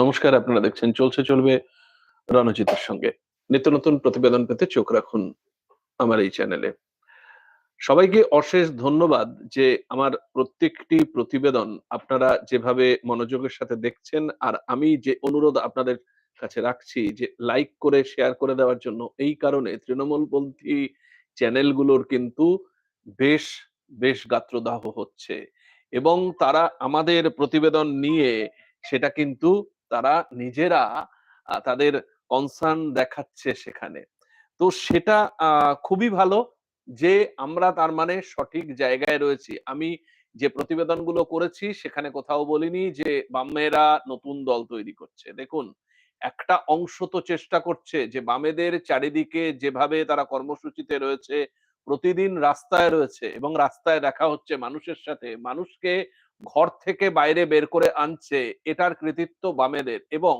নমস্কার, আপনারা দেখছেন চলছে চলবে রণজিতের সঙ্গে। নিত্য নতুন প্রতিবেদন পেতে চোখ রাখুন আমার এই চ্যানেলে। সবাইকে অশেষ ধন্যবাদ যে আমার প্রত্যেকটি প্রতিবেদন আপনারা যেভাবে মনোযোগের সাথে দেখছেন আর আমি যে অনুরোধ আপনাদের কাছে রাখছি যে লাইক করে, শেয়ার করে দেওয়ার জন্য, এই কারণে তৃণমূলপন্থী চ্যানেলগুলোর কিন্তু বেশ বেশ গাত্রদাহ হচ্ছে। এবং তারা আমাদের প্রতিবেদন নিয়ে সেটা কিন্তু তারা নিজেরা তাদের কনসার্ন দেখাচ্ছে সেখানে। তো সেটা খুবই ভালো যে আমরা তার মানে সঠিক জায়গায় রয়েছি। আমি যে প্রতিবেদনগুলো করেছি সেখানে কোথাও বলিনি যে বামেরা নতুন দল তৈরি করছে। দেখুন, একটা অংশ তো চেষ্টা করছে যে বামেদের চারিদিকে যেভাবে তারা কর্মসূচিতে রয়েছে, প্রতিদিন রাস্তায় রয়েছে এবং রাস্তায় দেখা হচ্ছে মানুষের সাথে। মানুষকে ঘর থেকে বাইরে বের করে আনছে, এটার কৃতিত্ব বামেদের। এবং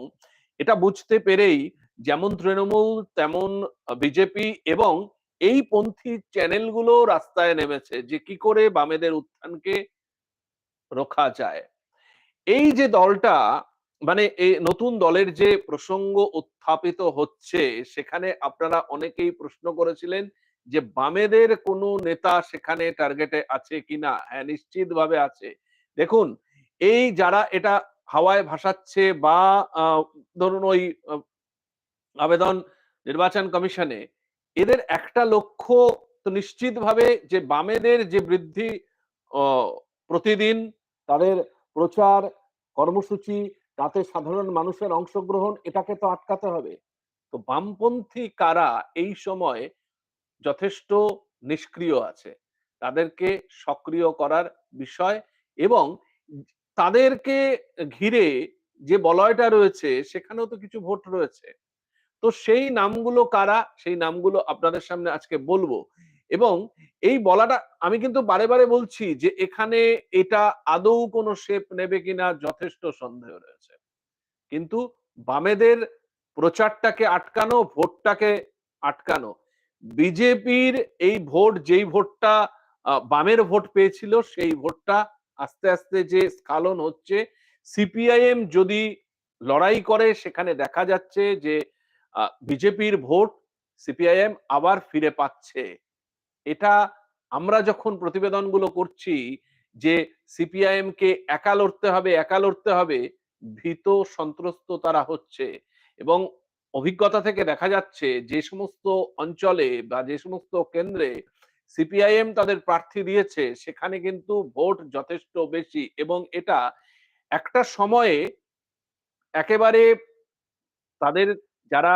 এটা বুঝতে পেরেই যেমন তৃণমূল, তেমন বিজেপি এবং এই পন্থী চ্যানেলগুলো রাস্তায় নেমেছে যে কি করে বামেদের উত্থানকে রোখা যায়। এই যে দলটা মানে এই নতুন দলের যে প্রসঙ্গ উত্থাপিত হচ্ছে, সেখানে আপনারা অনেকেই প্রশ্ন করেছিলেন যে বামেদের কোনো নেতা সেখানে টার্গেটে আছে কিনা? হ্যাঁ নিশ্চিতভাবে আছে। দেখুন, এই যারা এটা হাওয়ায় ভাসাচ্ছে বা ধরুন ওই আবেদন নির্বাচন কমিশনে, এদের একটা লক্ষ্য তো নিশ্চিতভাবে যে বামেদের যে বৃদ্ধি প্রতিদিন তাদের প্রচার, কর্মসূচি, তাতে সাধারণ মানুষের অংশগ্রহণ, এটাকে তো আটকাতে হবে। তো বামপন্থী কারা এই সময় যথেষ্ট নিষ্ক্রিয় আছে। তাদেরকে সক্রিয় করার বিষয় এবং তাদেরকে ঘিরে যে বলয়টা রয়েছে, সেখানেও তো কিছু ভোট রয়েছে। তো সেই নামগুলো কারা? সেই নামগুলো আপনাদের সামনে আজকে বলব। এবং এই বলাটা আমি কিন্তু বারে বারে বলছি যে এখানে এটা আদৌ কোনো শেপ নেবে কিনা যথেষ্ট সন্দেহ রয়েছে। কিন্তু বামেদের প্রচারটাকে আটকানো, ভোটটাকে আটকানো, বিজেপির এই ভোট, যেই ভোটটা বামের ভোট পেয়েছিল, সেই ভোটটা আস্তে আস্তে যে স্খালন হচ্ছে, সিপিআইএম যদি লড়াই করে, সেখানে দেখা যাচ্ছে যে বিজেপির ভোট সিপিআইএম আবার ফিরে পাচ্ছে। এটা আমরা যখন প্রতিবেদনগুলো করছি যে সিপিআইএম কে একা লড়তে হবে, একা লড়তে হবে, ভীত, সন্ত্রস্ত তারা হচ্ছে। এবং অভিজ্ঞতা থেকে দেখা যাচ্ছে যে সমস্ত অঞ্চলে বা যে সমস্ত কেন্দ্রে সিপিআইএম তাদের প্রার্থী দিয়েছে, সেখানে কিন্তু ভোট যথেষ্ট বেশি এবং এটা একটা সময়ে একেবারে তাদের যারা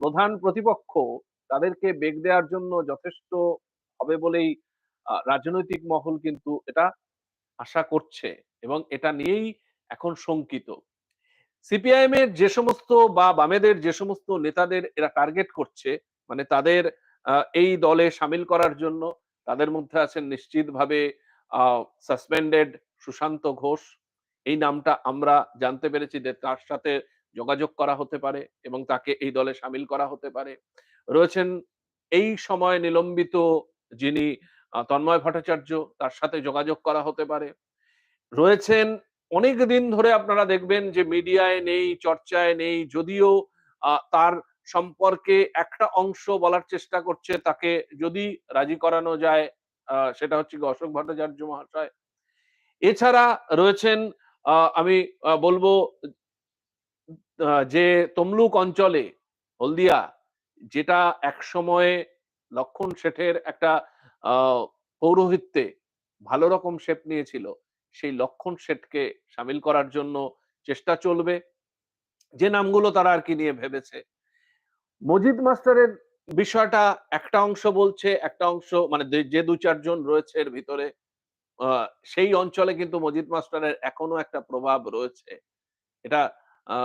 প্রধান প্রতিপক্ষ তাদেরকে বেগ দেওয়ার জন্য যথেষ্ট হবে বলেই রাজনৈতিক মহল কিন্তু এটা আশা করছে এবং এটা নিয়েই এখন শঙ্কিত। সিপিআইএম এর যে সমস্ত বা বামেদের যে সমস্ত নেতাদের এরা টার্গেট করছে মানে তাদের এই দলে সামিল করার জন্য তাদের মধ্যে আছেন নিশ্চিতভাবে সাসপেন্ডেড সুশান্ত ঘোষ। এই নামটা আমরা জানতে পেরেছি যে তার সাথে যোগাযোগ করা হতে পারে এবং তাকে এই দলে সামিল করা হতে পারে। রয়েছেন এই সময় নিলম্বিত যিনি তন্ময় ভট্টাচার্য, তার সাথে যোগাযোগ করা হতে পারে। রয়েছেন অনেক দিন ধরে আপনারা দেখবেন যে মিডিয়ায় নেই, চর্চায় নেই, যদিও তার সম্পর্কে একটা অংশ বলার চেষ্টা করছে, তাকে যদি রাজি করানো যায় সেটা হচ্ছে অশোক ভট্টাচার্য মহাশয়। এছাড়া রয়েছেন আমি বলব যে তমলুক অঞ্চলে, হলদিয়া, যেটা এক সময়ে লক্ষণ শেঠের একটা পৌরোহিত্যে ভালো রকম শেপ নিয়েছিল, সেই লক্ষণ শেঠকে সামিল করার জন্য চেষ্টা চলবে। যে নামগুলো তারা আর কি নিয়ে ভেবেছে মজিদ মাস্টারের বিষয়টা একটা অংশ বলছে, একটা অংশ মানে যে- দু চারজন রয়েছে এর ভিতরে সেই অঞ্চলে কিন্তু মজিদ মাস্টারের এখনও একটা প্রভাব রয়েছে। এটা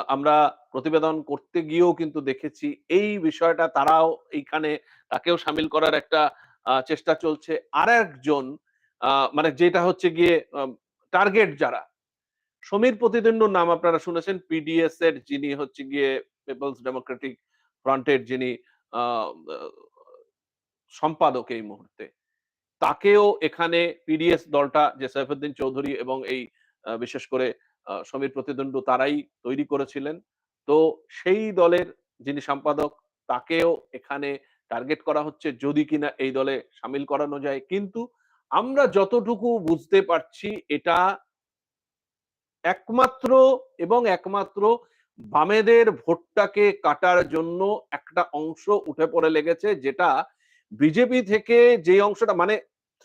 আমরা প্রতিবেদন করতে গিয়েও কিন্তু দেখেছি। এই বিষয়টা তারাও এইখানে তাকেও সামিল করার একটা চেষ্টা চলছে। আর একজন মানে যেটা হচ্ছে গিয়ে টার্গেট যারা, সমীর প্রতিদ্বন্দ্বর নাম আপনারা শুনেছেন পিডিএস এর যিনি হচ্ছে গিয়ে পিপলস ডেমোক্রেটিক ফ্রন্টের যিনি সম্পাদক এই মুহূর্তে। তাকেও এখানে পিডিএস দলটা যে সৈফুদ্দিন চৌধুরী এবং এই বিশেষ করে সমীর প্রতিদ্বন্দ্ব তারাই তৈরি করেছিলেন। তো সেই দলের যিনি সম্পাদক, তাকেও এখানে টার্গেট করা হচ্ছে যদি কিনা এই দলে সামিল করানো যায়। কিন্তু আমরা যতটুকু বুঝতে পারছি, এটা একমাত্র এবং একমাত্র বামেদের ভোটটাকে কাটার জন্য একটা অংশ উঠে পড়ে লেগেছে, যেটা বিজেপি থেকে যে অংশটা মানে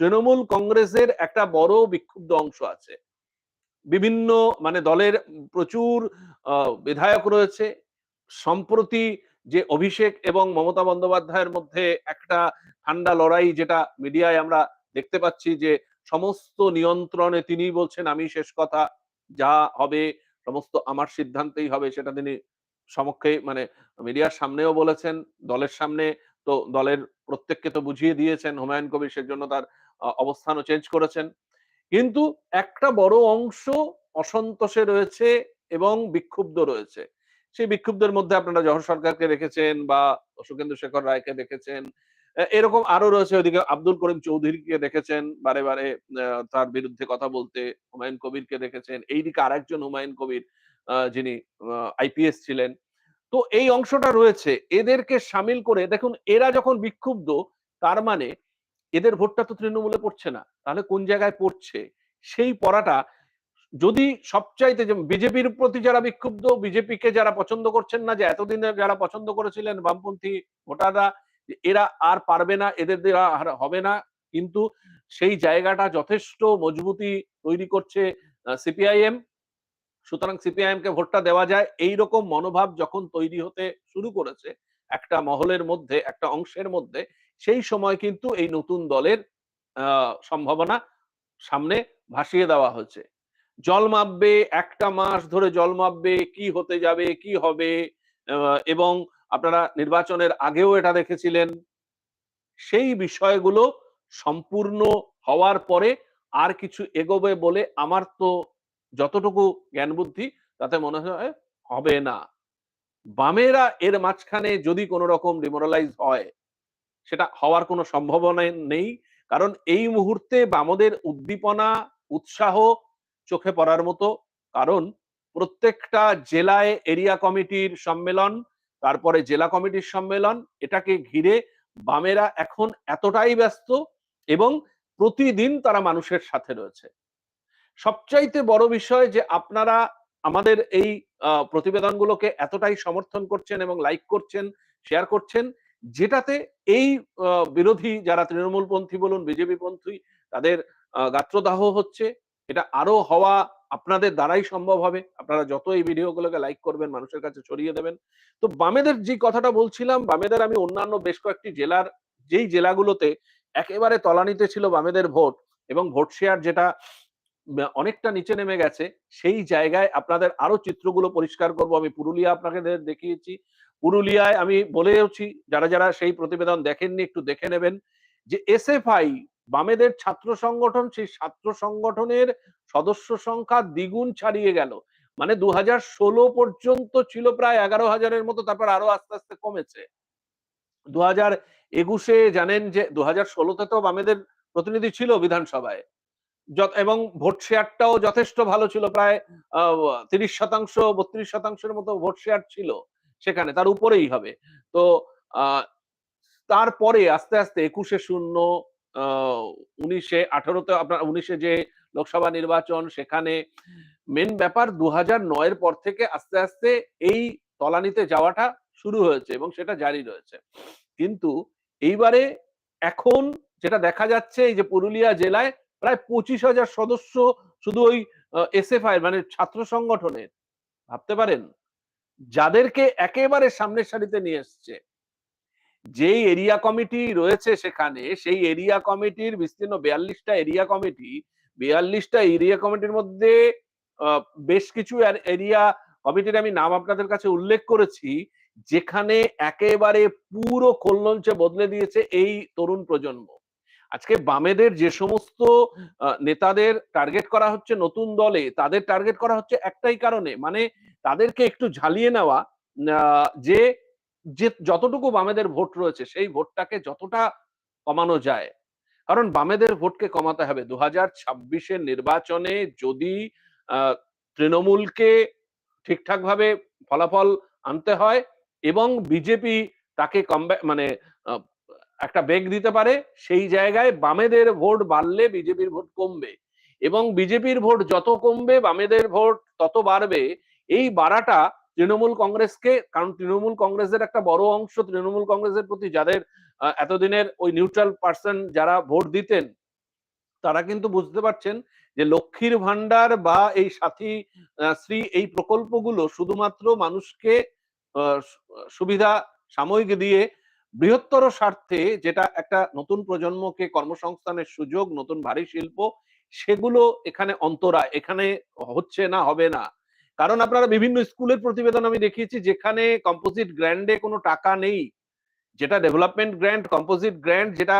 তৃণমূল কংগ্রেসের একটা বড় বিক্ষুব্ধ অংশ আছে। বিভিন্ন মানে দলের প্রচুর বিধায়ক রয়েছে। সম্প্রতি যে অভিষেক এবং মমতা বন্দ্যোপাধ্যায়ের মধ্যে একটা ঠান্ডা লড়াই যেটা মিডিয়ায় আমরা দেখতে পাচ্ছি যে, সমস্ত নিয়ন্ত্রণে তিনি বলছেন, আমি শেষ কথা, যা হবে সমস্ত আমার সিদ্ধান্তেই হবে সেটা তিনি সমক্ষে মানে মিডিয়ার সামনেও বলেছেন, দলের সামনে তো দলের প্রত্যেককে তো বুঝিয়ে দিয়েছেন হুমায়ুন কবির, সেজন্য তার অবস্থানও চেঞ্জ করেছেন। কিন্তু একটা বড় অংশ অসন্তোষে রয়েছে এবং বিক্ষুব্ধ রয়েছে। সেই বিক্ষুব্ধের মধ্যে আপনারা জহর সরকারকে দেখেছেন বা সুখেন্দু শেখর রায়কে দেখেছেন এ- এরকম আরও রয়েছে ওইদিকে আব্দুল করিম চৌধুরীকে দেখেছেন, বারে বারে তার বিরুদ্ধে কথা বলতে হুমায়ুন কবিরকে দেখেছেন, এইদিকে আরেকজন হুমায়ুন কবির যিনি আইপিএস ছিলেন। তো এই অংশটা রয়েছে, এদেরকে সামিল করে, দেখুন এরা যখন বিক্ষুব্ধ, তার মানে এদের ভোটটা তো তৃণমূলে পড়ছে না, তাহলে কোন জায়গায় পড়ছে? সেই পড়াটা যদি সবচাইতে যে বিজেপির প্রতি যারা বিক্ষুব্ধ, বিজেপিকে যারা পছন্দ করছেন না, যে এতদিন যারা পছন্দ করেছিলেন বামপন্থী ভোটাররা এরা আর পারবে না, এদের দ্বারা হবে না। কিন্তু সেই জায়গাটা যথেষ্ট মজবুতি তৈরি করছে সিপিআইএম। সুতরাং সিপিআইএম কে ভোটটা দেওয়া যায়। এই রকম মনোভাব যখন তৈরি হতে শুরু করেছে, একটা মহলের মধ্যে, একটা অংশের মধ্যে, সেই সময় কিন্তু এই নতুন দলের সম্ভাবনা সামনে ভাসিয়ে দেওয়া হচ্ছে জল মাপবে, একটা মাস ধরে জল মাপবে, কি হতে যাবে, কি হবে এবং আপনারা নির্বাচনের আগেও এটা দেখেছিলেন। সেই বিষয়গুলো সম্পূর্ণ হওয়ার পরে আর কিছু এগোবে বলে আমার তো যতটুকু জ্ঞান বুদ্ধি, তাতে মনে হয় হবে না। বামেরা এর মাঝখানে যদি কোনো রকম ডিমোরালাইজ হয়, সেটা হওয়ার কোনো সম্ভাবনা নেই। কারণ এই মুহূর্তে বামদের উদ্দীপনা, উৎসাহ চোখে পড়ার মতো। কারণ প্রত্যেকটা জেলায় এরিয়া কমিটির সম্মেলন তারপরে জেলা কমিটির সম্মেলন, এটাকে ঘিরে বামেরা এখন এতটাই ব্যস্ত এবং প্রতিদিন তারা মানুষের সাথে রয়েছে। সবচাইতে বড় বিষয় যে আপনারা আমাদের এই প্রতিবেদনগুলোকে এতটাই সমর্থন করছেন এবং লাইক করছেন শেয়ার করছেন, যেটাতে এই বিরোধী যারা তৃণমূলপন্থী বলুন বিজেপি পন্থী তাদের গাত্রদাহ হচ্ছে। এটা আরও হওয়া আপনাদের দ্বারাই সম্ভব হবে। আপনারা যত এই ভিডিওগুলোকে লাইক করবেন, মানুষের কাছে ছড়িয়ে দেবেন। তো বামেদের যে কথাটা বলছিলাম, বামেদের আমি অন্যান্য বেশ কয়েকটি জেলার, যেই জেলাগুলোতে একেবারে তলানিতে ছিল বামেদের ভোট এবং ভোট শেয়ার যেটা অনেকটা নিচে নেমে গেছে, সেই জায়গায় আপনাদের আরও চিত্রগুলো পরিষ্কার করব। আমি পুরুলিয়া আপনাকে দেখিয়েছি। পুরুলিয়ায় আমি বলেওছি, যারা যারা সেই প্রতিবেদন দেখেননি, একটু দেখে নেবেন যে এসএফআই বামেদের ছাত্র সংগঠন, সেই ছাত্র সংগঠনের সদস্য সংখ্যা দ্বিগুণ ছাড়িয়ে গেল। মানে দু হাজার ষোলো পর্যন্ত ছিল প্রায় এগারো হাজারের মতো, তারপর আরও আস্তে আস্তে কমেছে। দু হাজার একুশে জানেন যে দু হাজার ষোলোতে তো বামেদের প্রতিনিধি ছিল বিধানসভায়। এবং ভোট শেয়ারটাও যথেষ্ট ভালো ছিল, প্রায় তিরিশ শতাংশ, বত্রিশ শতাংশের মতো ভোট শেয়ার ছিল সেখানে, তার উপরেই হবে। তো তারপরে আস্তে আস্তে একুশে শূন্য উনিশে আঠারোতে আপনার, উনিশে যে লোকসভা নির্বাচন, সেখানে মেন ব্যাপার দু হাজার নয়ের পর থেকে আস্তে আস্তে এই তলানিতে যাওয়াটা শুরু হয়েছে এবং সেটা জারি রয়েছে। কিন্তু এইবারে এখন যেটা দেখা যাচ্ছে, এই যে পুরুলিয়া জেলায় প্রায় পঁচিশ হাজার সদস্য শুধু ওই এসএফআই মানে ছাত্র সংগঠনের। ভাবতে পারেন? যাদেরকে একেবারে সামনের সারিতে নিয়ে এসছে। যেই এরিয়া কমিটি রয়েছে সেখানে, সেই এরিয়া কমিটির বিস্তীর্ণ বিয়াল্লিশটা এরিয়া কমিটি, বিয়াল্লিশটা এরিয়া কমিটির মধ্যে বেশ কিছু এরিয়া কমিটির আমি নাম আপনাদের কাছে উল্লেখ করেছি, যেখানে একেবারে পুরো কল্লঞ্চে বদলে দিয়েছে এই তরুণ প্রজন্ম। আজকে বামেদের যে সমস্ত নেতাদের টার্গেট করা হচ্ছে নতুন দলে, তাদের টার্গেট করা হচ্ছে একটাই কারণে মানে তাদেরকে একটু ঝালিয়ে নেওয়া যে যে যতটুকু বামেদের ভোট রয়েছে, সেই ভোটটাকে যতটা কমানো যায়। কারণ বামেদের ভোটকে কমাতে হবে। দু হাজার ছাব্বিশের নির্বাচনে যদি তৃণমূলকে ঠিকঠাক ভাবে ফলাফল আনতে হয় এবং বিজেপি তাকে কমব্যাক মানে একটা বেগ দিতে পারে, সেই জায়গায় বামেদের ভোট বাড়লে বিজেপির ভোট কমবে এবং বিজেপির ভোট যত কমবে, বামেদের ভোট তত বাড়বে, এই বাড়াটা তৃণমূল কংগ্রেসকে, কারণ তৃণমূল কংগ্রেসের একটা বড় অংশ তৃণমূল কংগ্রেসের প্রতি যাদের এতদিনের ওই নিউট্রাল পার্সন যারা ভোট দিতেন, তারা কিন্তু বুঝতে পারছেন যে লক্ষ্মীর ভান্ডার বা এই সাথী শ্রী এই প্রকল্পগুলো শুধুমাত্র মানুষকে সুবিধা সাময়িক দিয়ে বৃহত্তর স্বার্থে যেটা একটা নতুন প্রজন্মকে কর্মসংস্থানের সুযোগ, নতুন ভারী শিল্প, সেগুলো এখানে অন্তরা এখানে হচ্ছে না, হবে না। কারণ আপনারা বিভিন্ন স্কুলের প্রতিবেদন আমি দেখিয়েছি, যেখানে কম্পোজিট গ্র্যান্ডে কোনো টাকা নেই। যেটা ডেভেলপমেন্ট গ্র্যান্ট কম্পোজিট গ্র্যান্ট যেটা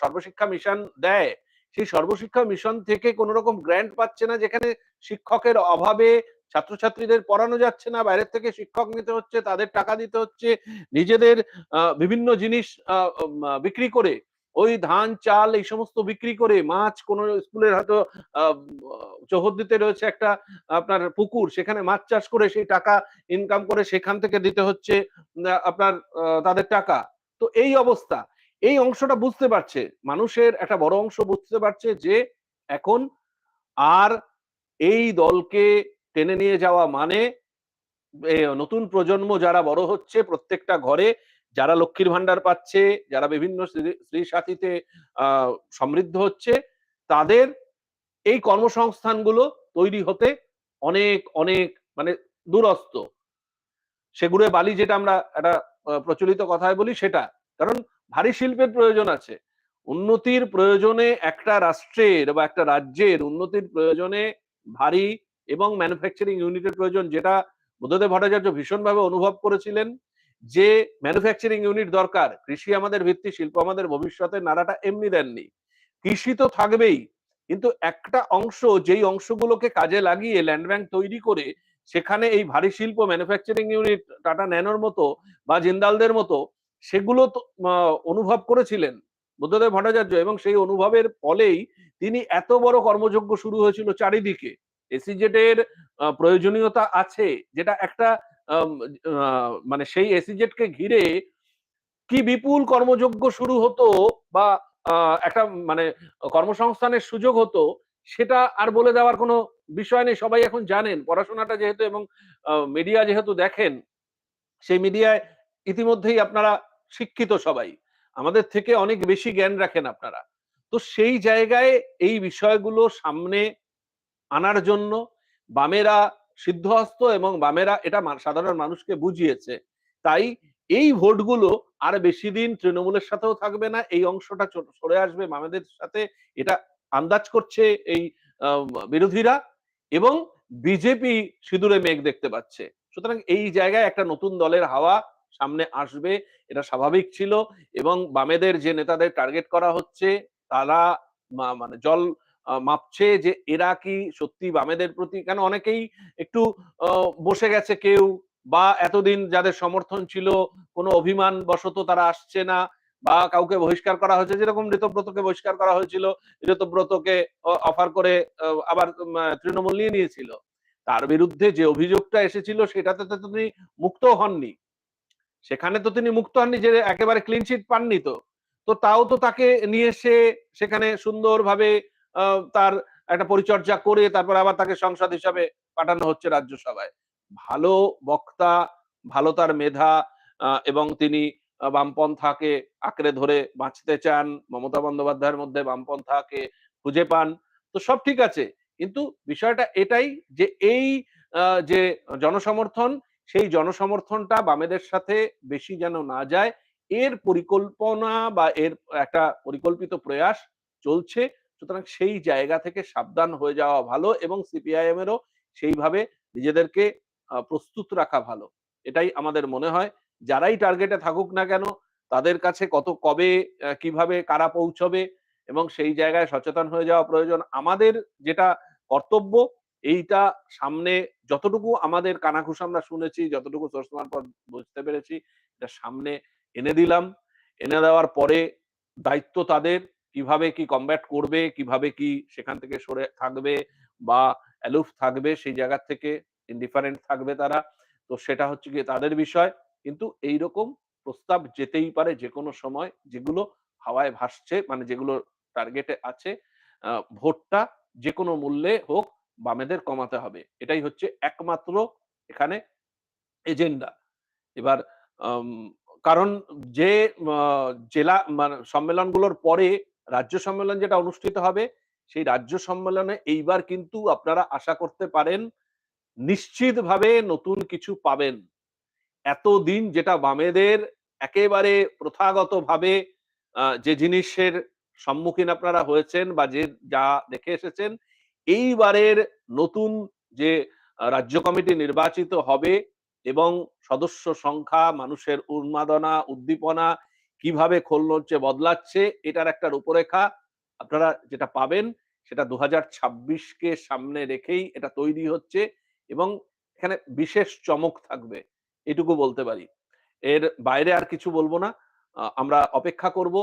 সর্বশিক্ষা মিশন দেয়, সেই সর্বশিক্ষা মিশন থেকে কোন রকম গ্র্যান্ট পাচ্ছে না, যেখানে শিক্ষকের অভাবে ছাত্রছাত্রীদের পড়ানো যাচ্ছে না, বাইরের থেকে শিক্ষক নিতে হচ্ছে, তাদের টাকা দিতে হচ্ছে, নিজেদের বিভিন্ন জিনিস বিক্রি করে। ওই ধান, চাল এই সমস্ত বিক্রি করে মাছ কোন স্কুলের হয়তো চৌহদ্দিতে রয়েছে একটা, আপনার পুকুর, সেখানে মাছ চাষ করে সেই টাকা ইনকাম করে সেখান থেকে দিতে হচ্ছে আপনার তাদের টাকা। তো এই অবস্থা। এই অংশটা বুঝতে পারছে। মানুষের একটা বড় অংশ বুঝতে পারছে যে এখন আর এই দলকে টেনে নিয়ে যাওয়া মানে নতুন প্রজন্ম যারা বড় হচ্ছে প্রত্যেকটা ঘরে যারা লক্ষ্মীর ভান্ডার পাচ্ছে, যারা বিভিন্ন স্ত্রী- সাথীতে সমৃদ্ধ হচ্ছে, তাদের এই কর্মসংস্থানগুলো তৈরি হতে অনেক অনেক মানে দূরস্থ সেগুড়ে বালি যেটা আমরা একটা প্রচলিত কথায় বলি সেটা। কারণ ভারী শিল্পের প্রয়োজন আছে। উন্নতির প্রয়োজনে একটা রাষ্ট্রের বা একটা রাজ্যের উন্নতির প্রয়োজনে ভারী এবং ম্যানুফ্যাকচারিং ইউনিটের প্রয়োজন, যেটা বুদ্ধদেব ভট্টাচার্য ভীষণভাবে অনুভব করেছিলেন। যে ম্যানুফ্যাকচারিং ইউনিট দরকার, কৃষি আমাদের ভিত্তি, শিল্প আমাদের ভবিষ্যতের নাড়াটা এমনি দেননি। কৃষি তো থাকবেই, কিন্তু একটা অংশ, যেই অংশগুলোকে কাজে লাগিয়ে ল্যান্ড ব্যাংক তৈরি করে, সেখানে এই ভারী শিল্প ম্যানুফ্যাকচারিং ইউনিট টাটা ন্যানোর মতো বা জিন্দালদের মতো, সেগুলো অনুভব করেছিলেন বুদ্ধদেব ভট্টাচার্য এবং সেই অনুভবের ফলেই তিনি এত বড় কর্মযজ্ঞ শুরু হয়েছিল চারিদিকে। এসিজেটের প্রয়োজনীয়তা আছে, যেটা একটা মানে সেই এসিজেড কে ঘিরে কি বিপুল কর্মযজ্ঞ শুরু হতো বা একটা মানে কর্মসংস্থানের সুযোগ হতো, সেটা আর বলে দেওয়ার কোনো বিষয় নেই। সবাই এখন জানেন, পড়াশোনাটা যেহেতু এবং মিডিয়া যেহেতু দেখেন, সেই মিডিয়ায় ইতিমধ্যেই আপনারা শিক্ষিত সবাই। আমাদের থেকে অনেক বেশি জ্ঞান রাখেন আপনারা। তো সেই জায়গায় এই বিষয়গুলো সামনে আনার জন্য বামেরা সিদ্ধহস্ত এবং বামেরা এটা সাধারণ মানুষকে বুঝিয়েছে। তাই এই ভোটগুলো আর বেশি দিন তৃণমূলের সাথেও থাকবে না, এই অংশটা সরে আসবে বামেদের সাথে। এটা আন্দাজ করছে এই বিরোধীরা এবং বিজেপি সিঁদুরে মেঘ দেখতে পাচ্ছে। সুতরাং এই জায়গায় একটা নতুন দলের হাওয়া সামনে আসবে, এটা স্বাভাবিক ছিল এবং বামেদের যে নেতাদের টার্গেট করা হচ্ছে, তারা মানে জল মাপছে যে এরা কি সত্যি বামেদের প্রতি কেন অনেকেই একটু বসে গেছে কেউ বা এতদিন যাদের সমর্থন ছিল কোনো অভিমান বশত তারা আসছে না বা কাউকে বহিষ্কার করা হয়েছে। যেরকম ঋতব্রতকে বহিষ্কার করা হয়েছিল, ঋতব্রতকে অফার করে আবার তৃণমূল নিয়ে নিয়েছিল। তার বিরুদ্ধে যে অভিযোগটা এসেছিল সেটাতে তো তিনি মুক্ত হননি। সেখানে তো তিনি মুক্ত হননি যে একেবারে ক্লিন চিট পাননি তো। তো তাও তো তাকে নিয়ে এসে সেখানে সুন্দরভাবে তার একটা পরিচর্যা করে তারপর আবার তাকে সংসদ হিসাবে পাঠানো হচ্ছে রাজ্যসভায়। ভালো বক্তা, ভালো তার মেধা এবং তিনি বামপন্থাকে আঁকড়ে ধরে বাঁচতে চান, মমতা বন্দ্যোপাধ্যায়ের মধ্যে বামপন্থাকে খুঁজে পান, তো সব ঠিক আছে। কিন্তু বিষয়টা এটাই যে এই যে জনসমর্থন, সেই জনসমর্থনটা বামেদের সাথে বেশি যেন না যায়, এর পরিকল্পনা বা এর একটা পরিকল্পিত প্রয়াস চলছে। সুতরাং সেই জায়গা থেকে সাবধান হয়ে যাওয়া ভালো এবং সিপিআইএম এরও সেইভাবে নিজেদেরকে প্রস্তুত রাখা ভালো। এটাই আমাদের মনে হয়। যারাই টার্গেটে থাকুক না কেন, তাদের কাছে কত কবে কীভাবে, কারা পৌঁছবে এবং সেই জায়গায় সচেতন হয়ে যাওয়া প্রয়োজন। আমাদের যেটা কর্তব্য, এইটা সামনে যতটুকু আমাদের কানাঘুষ আমরা শুনেছি, যতটুকু সোর্স মারফত বুঝতে পেরেছি, এটা সামনে এনে দিলাম। এনে দেওয়ার পরে দায়িত্ব তাদের কীভাবে কি কমব্যাট করবে, কীভাবে কি সেখান থেকে সরে থাকবে বা অ্যালুফ থাকবে, সেই জায়গা থেকে ইনডিফারেন্ট থাকবে তারা। তো সেটা হচ্ছে গিয়ে তাদের বিষয়। কিন্তু এইরকম প্রস্তাব যেতেই পারে যে কোনো সময় যেগুলো হাওয়ায় ভাসছে মানে যেগুলো টার্গেটে আছে ভোটটা যে কোনো মূল্যে হোক বামেদের কমাতে হবে। এটাই হচ্ছে একমাত্র এখানে এজেন্ডা এবার কারণ যে জেলা মানে সম্মেলনগুলোর পরে রাজ্য সম্মেলন যেটা অনুষ্ঠিত হবে, সেই রাজ্য সম্মেলনে এইবার কিন্তু আপনারা আশা করতে পারেন, নিশ্চিতভাবে নতুন কিছু পাবেন। এতদিন যেটা বামেদের একেবারে প্রথাগতভাবে যে জিনিসের সম্মুখীন আপনারা হয়েছেন বা যে যা দেখে এসেছেন, এইবারের নতুন যে রাজ্য কমিটি নির্বাচিত হবে এবং সদস্য সংখ্যা, মানুষের উন্মাদনা, উদ্দীপনা কীভাবে খোলনলচে বদলাচ্ছে, এটার একটা রূপরেখা আপনারা যেটা পাবেন, সেটা দু ছাব্বিশকে সামনে রেখেই এটা তৈরি হচ্ছে এবং এখানে বিশেষ চমক থাকবে, এটুকু বলতে পারি। এর বাইরে আর কিছু বলব না আমরা অপেক্ষা করব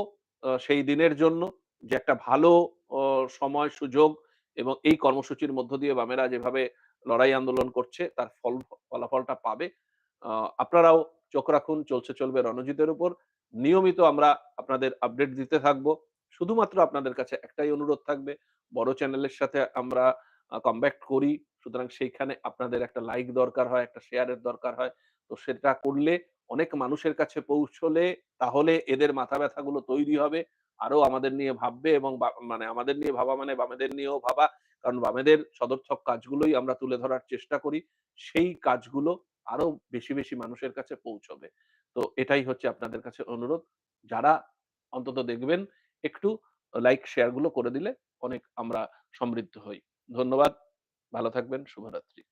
সেই দিনের জন্য যে একটা ভালো সময়, সুযোগ এবং এই কর্মসূচির মধ্য দিয়ে বামেরা যেভাবে লড়াই আন্দোলন করছে, তার ফল, ফলাফলটা পাবে। আপনারাও চোখ রাখুন, চলছে, চলবে রণজিতের উপর। নিয়মিত আমরা আপনাদের আপডেট দিতে থাকব। শুধুমাত্র আপনাদের কাছে একটাই অনুরোধ থাকবে, বড় চ্যানেলের সাথে আমরা কমব্যাক্ট করি। সুতরাং সেইখানে আপনাদের একটা লাইক দরকার হয়, একটা শেয়ারের দরকার হয়। তো সেটা করলে অনেক মানুষের কাছে পৌঁছলে তাহলে এদের মাথা ব্যথাগুলো তৈরি হবে। আরও আমাদের নিয়ে ভাববে এবং মানে আমাদের নিয়ে ভাবা মানে বামেদের নিয়েও ভাবা। কারণ বামেদের সদর্থক কাজগুলোই আমরা তুলে ধরার চেষ্টা করি। সেই কাজগুলো আরও বেশি বেশি মানুষের কাছে পৌঁছবে। তো এটাই হচ্ছে আপনাদের কাছে অনুরোধ। যারা অন্তত দেখবেন, একটু লাইক শেয়ারগুলো করে দিলে অনেক আমরা সমৃদ্ধ হই। ধন্যবাদ। ভালো থাকবেন। শুভরাত্রি।